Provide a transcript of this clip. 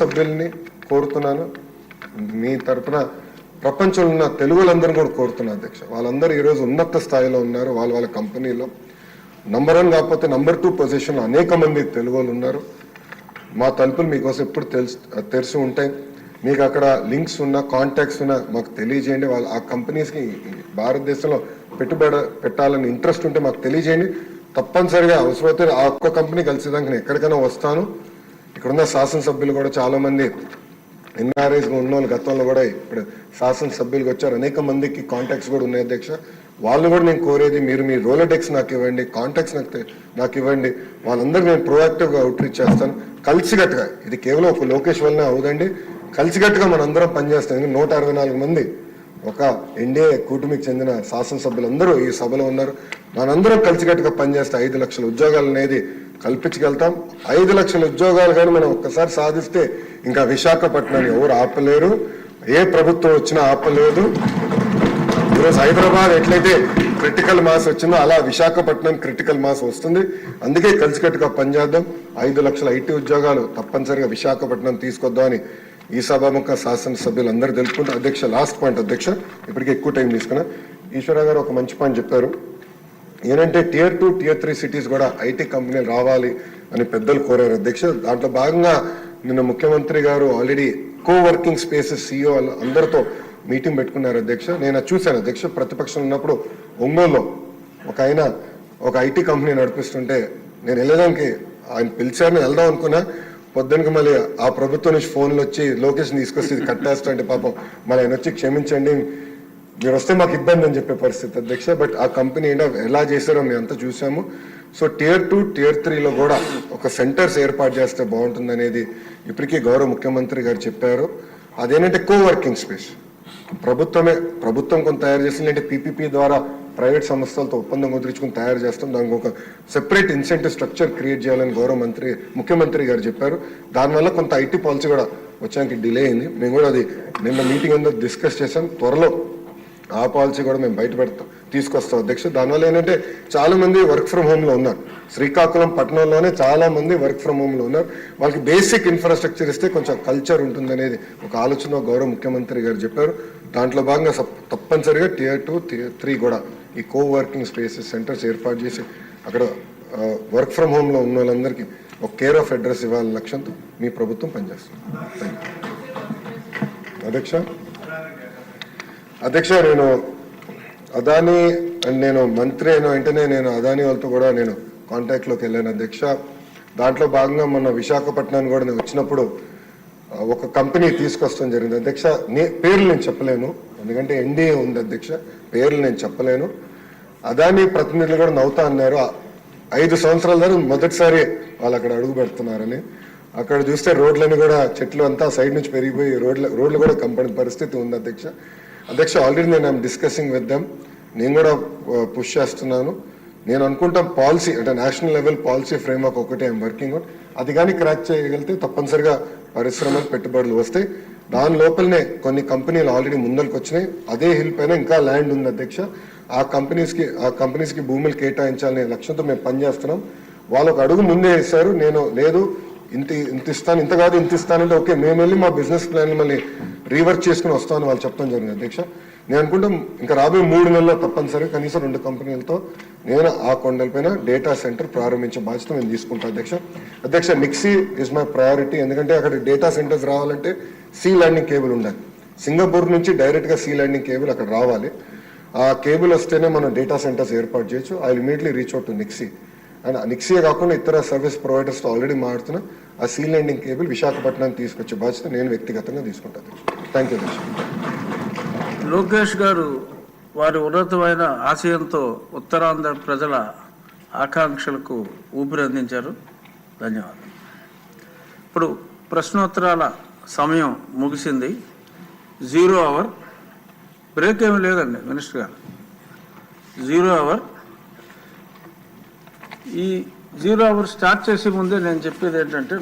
సభ్యుల్ని కోరుతున్నాను. మీ తరపున ప్రపంచంలో ఉన్న తెలుగులందరూ కూడా కోరుతున్నా అధ్యక్ష. వాళ్ళందరూ ఈరోజు ఉన్నత స్థాయిలో ఉన్నారు. వాళ్ళ వాళ్ళ కంపెనీలో. నంబర్ వన్ కాకపోతే నంబర్ టూ పొజిషన్లో అనేక మంది తెలుగు వాళ్ళు ఉన్నారు. మా తలుపులు మీకోసం ఎప్పుడు తెలుసు తెరిచి ఉంటాయి. మీకు అక్కడ లింక్స్ ఉన్న కాంటాక్ట్స్ ఉన్న మాకు తెలియజేయండి. వాళ్ళ ఆ కంపెనీస్కి భారతదేశంలో పెట్టుబడి పెట్టాలని ఇంట్రెస్ట్ ఉంటే మాకు తెలియజేయండి. తప్పనిసరిగా అవసరమైతే ఆ ఒక్క కంపెనీ కలిసేదానికి నేను ఎక్కడికైనా వస్తాను. ఇక్కడున్న శాసనసభ్యులు కూడా చాలా మంది ఎన్ఆర్ఐస్ ఉన్న వాళ్ళు గతంలో కూడా ఇప్పుడు శాసనసభ్యులుగా వచ్చారు. అనేక మందికి కాంటాక్ట్స్ కూడా ఉన్నాయి అధ్యక్ష. వాళ్ళు కూడా నేను కోరేది మీరు మీ రోలటెక్స్ నాకు ఇవ్వండి కాంటాక్ట్స్ నాకు నాకు ఇవ్వండి. వాళ్ళందరూ నేను ప్రోయాక్టివ్గా అవుట్రీచ్ చేస్తాను. కలిసికట్టుగా ఇది కేవలం ఒక లోకేష్ వల్లనే అవుదండి. కలిసికట్టుగా మనందరం పనిచేస్తాం. నూట అరవై నాలుగు మంది ఒక ఎన్డీఏ కూటమికి చెందిన శాసనసభ్యులందరూ ఈ సభలో ఉన్నారు. మనందరం కలిసికట్టుగా పనిచేస్తే ఐదు లక్షల ఉద్యోగాలు అనేది కల్పించగలుగుతాం. ఐదు లక్షల ఉద్యోగాలు కానీ మనం ఒక్కసారి సాధిస్తే ఇంకా విశాఖపట్నాన్ని ఎవరు ఆపలేరు. ఏ ప్రభుత్వం వచ్చినా ఆపలేదు. ఈరోజు హైదరాబాద్ ఎట్లయితే క్రిటికల్ మాస్ వచ్చిందో అలా విశాఖపట్నం క్రిటికల్ మాస్ వస్తుంది. అందుకే కలిసికట్టుగా పనిచేద్దాం. ఐదు లక్షల ఐటీ ఉద్యోగాలు తప్పనిసరిగా విశాఖపట్నం తీసుకొద్దామని ఈ సభాముఖ శాసనసభ్యులు అందరూ తెలుపుకుంటూ అధ్యక్ష లాస్ట్ పాయింట్ అధ్యక్ష ఇప్పటికే ఎక్కువ టైం తీసుకున్నా. ఈశ్వర గారు ఒక మంచి పాయింట్ చెప్పారు. ఏంటంటే tier two tier three cities కూడా ఐటీ కంపెనీలు రావాలి అని పెద్దలు కోరారు. అధ్యక్ష దాంట్లో భాగంగా నిన్న ముఖ్యమంత్రి గారు already co working spaces CEO అందరితో మీటింగ్ పెట్టుకున్నారు అధ్యక్ష. నేను చూశాను. అధ్యక్ష ప్రతిపక్షం ఉన్నప్పుడు ఒంగోలులో ఒక ఆయన ఒక ఐటీ కంపెనీ నడిపిస్తుంటే నేను వెళ్ళడానికి ఆయన పిలిచారని వెళ్దాం అనుకున్నా. పొద్దునకి మళ్ళీ ఆ ప్రభుత్వం నుంచి ఫోన్లు వచ్చి లొకేషన్ తీసుకొచ్చి ఇది కట్టేస్తా అంటే పాపం మళ్ళీ ఆయన వచ్చి క్షమించండి మీరు వస్తే మాకు ఇబ్బంది అని చెప్పే పరిస్థితి అధ్యక్ష. బట్ ఆ కంపెనీ ఏంటో ఎలా చేశారో మేము అంతా చూసాము. సో టియర్ టూ టియర్ త్రీలో కూడా ఒక సెంటర్స్ ఏర్పాటు చేస్తే బాగుంటుంది అనేది ఇప్పటికీ గౌరవ ముఖ్యమంత్రి గారు చెప్పారు. అదేంటంటే కో వర్కింగ్ స్పేస్ ప్రభుత్వమే ప్రభుత్వం కొంత తయారు చేస్తుంది అంటే పీపీపీ ద్వారా ప్రైవేట్ సంస్థలతో ఒప్పందం కుదుర్చుకుని తయారు చేస్తాం. దానికి ఒక సెపరేట్ ఇన్సెంటివ్ స్ట్రక్చర్ క్రియేట్ చేయాలని గౌరవ మంత్రి ముఖ్యమంత్రి గారు చెప్పారు. దానివల్ల కొంత ఐటీ పాలసీ కూడా వచ్చానికి డిలే అయింది. మేము కూడా అది నిన్న మీటింగ్ అందరూ డిస్కస్ చేసాం త్వరలో ఆ పాలసీ కూడా మేము బయట పెడతాం. తీసుకొస్తాం అధ్యక్ష. దానివల్ల ఏంటంటే చాలా మంది వర్క్ ఫ్రమ్ హోమ్లో ఉన్నారు. శ్రీకాకుళం పట్టణంలోనే చాలా మంది వర్క్ ఫ్రమ్ హోమ్లో ఉన్నారు. వాళ్ళకి బేసిక్ ఇన్ఫ్రాస్ట్రక్చర్ ఇస్తే కొంచెం కల్చర్ ఉంటుందనేది ఒక ఆలోచన గౌరవ ముఖ్యమంత్రి గారు చెప్పారు. దాంట్లో భాగంగా తప్పనిసరిగా టియర్ టూ త్రీ కూడా ఈ కో వర్కింగ్ స్పేసెస్ సెంటర్స్ ఏర్పాటు చేసి అక్కడ వర్క్ ఫ్రమ్ హోమ్లో ఉన్న వాళ్ళందరికీ ఒక కేర్ ఆఫ్ అడ్రస్ ఇవ్వాలనే లక్ష్యంతో మీ ప్రభుత్వం పనిచేస్తుంది. థ్యాంక్ యూ అధ్యక్ష? అధ్యక్ష నేను అదాని అండ్ నేను మంత్రి అయిన వెంటనే నేను అదాని వాళ్ళతో కూడా నేను కాంటాక్ట్లోకి వెళ్ళాను అధ్యక్ష. దాంట్లో భాగంగా మొన్న విశాఖపట్నానికి కూడా నేను వచ్చినప్పుడు ఒక కంపెనీ తీసుకొస్తాం జరిగింది. అధ్యక్ష నే పేర్లు నేను చెప్పలేను. ఎందుకంటే ఎన్డీఏ ఉంది అధ్యక్ష పేర్లు నేను చెప్పలేను. అదాని ప్రతినిధులు కూడా నవ్వుతా అన్నారు. ఐదు సంవత్సరాల దాకా మొదటిసారి వాళ్ళు అక్కడ అడుగు పెడుతున్నారని. అక్కడ చూస్తే రోడ్లని కూడా చెట్లు అంతా సైడ్ నుంచి పెరిగిపోయి రోడ్ల రోడ్లు కూడా కంపని పరిస్థితి ఉంది అధ్యక్ష. అధ్యక్ష ఆల్రెడీ నేను ఐమ్ డిస్కసింగ్ విత్ దెమ్ నేను కూడా uh, పుష్ చేస్తున్నాను. నేను అనుకుంటాం పాలసీ అంటే నేషనల్ లెవెల్ పాలసీ ఫ్రేమ్వర్క్ ఒకటే ఐఎమ్ వర్కింగ్ ఆన్ అది కానీ క్రాక్ చేయగలిగితే తప్పనిసరిగా పరిశ్రమలు పెట్టుబడులు వస్తాయి. దాని లోపలనే కొన్ని కంపెనీలు ఆల్రెడీ ముందరికి వచ్చినాయి. అదే హిల్ పైన ఇంకా ల్యాండ్ ఉంది అధ్యక్ష. ఆ కంపెనీస్కి ఆ కంపెనీస్కి భూములు కేటాయించాలనే లక్ష్యంతో మేము పనిచేస్తున్నాం. వాళ్ళకు ఒక అడుగు ముందే వేశారు. నేను లేదు ఇంత ఇంత ఇస్తాను ఇంత కాదు ఇంత ఇస్తానంటే ఓకే మేము వెళ్ళి మా బిజినెస్ ప్లాన్ మళ్ళీ రీవర్క్ చేసుకుని వస్తామని వాళ్ళు చెప్పడం జరిగింది అధ్యక్ష. నేను అనుకుంటాం ఇంకా రాబోయే మూడు నెలల్లో తప్పనిసరిగా కనీసం రెండు కంపెనీలతో నేను ఆ కొండలపైన డేటా సెంటర్ ప్రారంభించే బాధ్యత నేను తీసుకుంటాను అధ్యక్ష. అధ్యక్ష నిక్సీ ఇస్ మై ప్రయారిటీ ఎందుకంటే అక్కడ డేటా సెంటర్స్ రావాలంటే సీ ల్యాండింగ్ కేబుల్ ఉండాలి. సింగపూర్ నుంచి డైరెక్ట్గా సీ ల్యాండింగ్ కేబుల్ అక్కడ రావాలి. ఆ కేబుల్ వస్తేనే మనం డేటా సెంటర్స్ ఏర్పాటు చేయొచ్చు. I immediately reach out to NIXI and నిక్సీయే కాకుండా ఇతర సర్వీస్ ప్రొవైడర్స్తో ఆల్రెడీ మాడుతున్నా ఆ సీ ఎండింగ్ కేబుల్ విశాఖపట్నానికి తీసుకొచ్చే బాధ్యత నేను వ్యక్తిగతంగా తీసుకుంటాను. థ్యాంక్ యూ లోకేష్ గారు వారి ఉన్నతమైన ఆశయంతో ఉత్తరాంధ్ర ప్రజల ఆకాంక్షలకు ఊపిరి అందించారు. ధన్యవాదాలు. ఇప్పుడు ప్రశ్నోత్తరాల సమయం ముగిసింది. జీరో అవర్ బ్రేక్ ఏమీ లేదండి మినిస్టర్ గారు. జీరో అవర్ ఈ జీరో అవర్ స్టార్ట్ చేసే ముందే నేను చెప్పేది ఏంటంటే